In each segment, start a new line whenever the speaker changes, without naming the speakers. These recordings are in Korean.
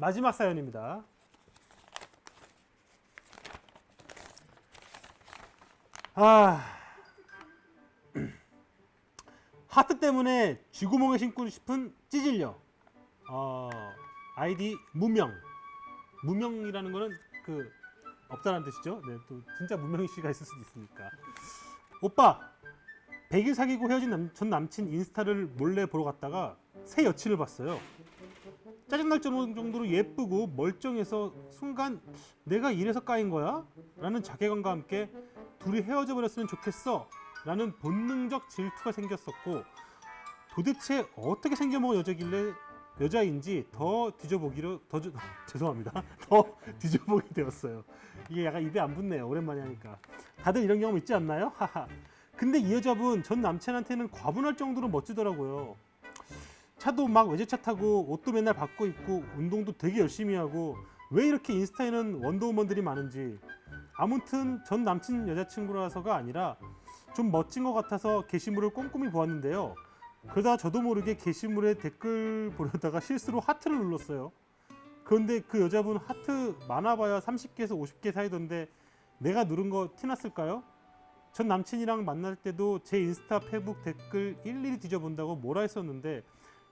마지막 사연입니다. 아 하트 때문에 쥐구멍에 신고 싶은 찌질녀. 어 아이디 무명. 무명이라는 거는 그 없다는 뜻이죠. 네, 또 진짜 무명희 씨가 있을 수도 있으니까. 오빠, 100일 사귀고 헤어진 남, 전 남친 인스타를 몰래 보러 갔다가 새 여친을 봤어요. 짜증날 정도로 예쁘고 멀쩡해서 순간 내가 이래서 까인 거야? 라는 자괴감과 함께 둘이 헤어져 버렸으면 좋겠어 라는 본능적 질투가 생겼었고 도대체 어떻게 생겨먹은 여자길래 여자인지 더 뒤져보기로 더 주- 죄송합니다. 더 뒤져보게 되었어요. 이게 약간 입에 안 붙네요. 오랜만에 하니까. 다들 이런 경험 있지 않나요? 하하. 근데 이 여자분 전 남친한테는 과분할 정도로 멋지더라고요 차도 막 외제차 타고 옷도 맨날 바꿔 입고 운동도 되게 열심히 하고 왜 이렇게 인스타에는 원더우먼들이 많은지. 아무튼 전 남친 여자친구라서가 아니라 좀 멋진 것 같아서 게시물을 꼼꼼히 보았는데요. 그러다 저도 모르게 게시물에 댓글 보려다가 실수로 하트를 눌렀어요. 그런데 그 여자분 하트 많아봐야 30개에서 50개 사이던데 내가 누른 거 티났을까요? 전 남친이랑 만날 때도 제 인스타 페북 댓글 일일이 뒤져본다고 뭐라 했었는데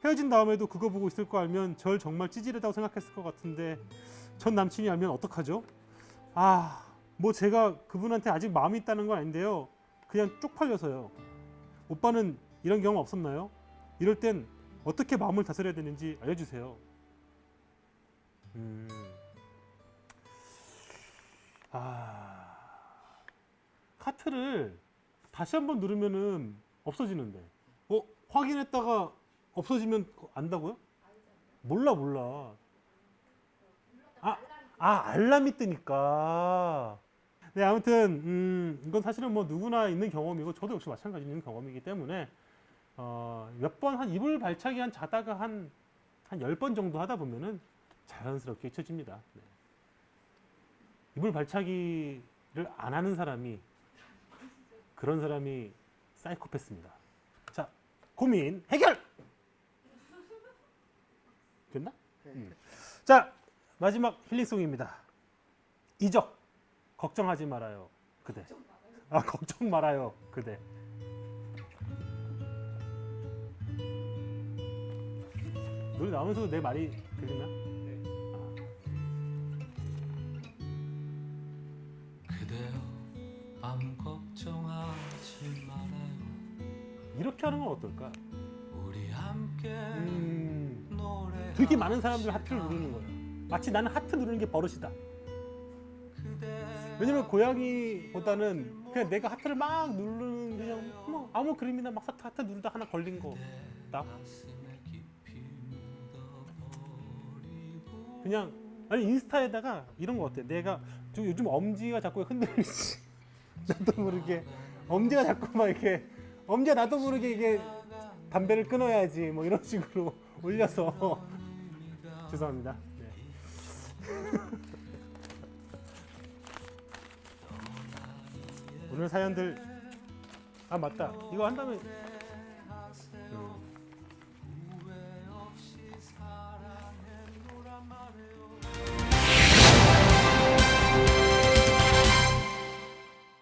헤어진 다음에도 그거 보고 있을 거 알면 절 정말 찌질하다고 생각했을 것 같은데 전 남친이 알면 어떡하죠? 아, 뭐 제가 그분한테 아직 마음이 있다는 건 아닌데요. 그냥 쪽팔려서요. 오빠는 이런 경험 없었나요? 이럴 땐 어떻게 마음을 다스려야 되는지 알려주세요. 음. 아, 하트를 다시 한번 누르면은 없어지는데. 어, 확인했다가 없어지면 안다고요? 몰라 몰라. 아, 아 알람이 뜨니까. 네 아무튼 음, 이건 사실은 뭐 누구나 있는 경험이고 저도 역시 마찬가지 있는 경험이기 때문에 어, 몇 번 한 이불 발차기 한 자다가 한 한 열 번 정도 하다 보면은 자연스럽게 잊혀집니다. 네. 이불 발차기를 안 하는 사람이 그런 사람이 사이코패스입니다. 자 고민 해결. 됐나? 음. 자 마지막 힐링송입니다. 이적 걱정하지 말아요 그대. 아 걱정 말아요 그대. 노래 나오면서도 내 말이 들리나? 아,
아무 걱정하지 말아요
이렇게 하는 건 어떨까?
우리 함께
음, 되게 많은 사람들이 하트를 누르는 거예요. 마치 나는 하트 누르는 게 버릇이다. 왜냐면 고양이보다는 그냥 내가 하트를 막 누르는 그냥 뭐 아무 그림이나 막 하트 하트 누르다 하나 걸린 거. 나
가슴에 깊이 묻어버리고
그냥 아니 인스타에다가 이런 거 어때? 내가 저 요즘 엄지가 자꾸 흔들리지. 나도 모르게 엄지가 자꾸 막 이렇게 엄지가 나도 모르게 이게 담배를 끊어야지 뭐 이런 식으로 올려서 죄송합니다. 네. 오늘 사연들 아 맞다 이거 한 다음에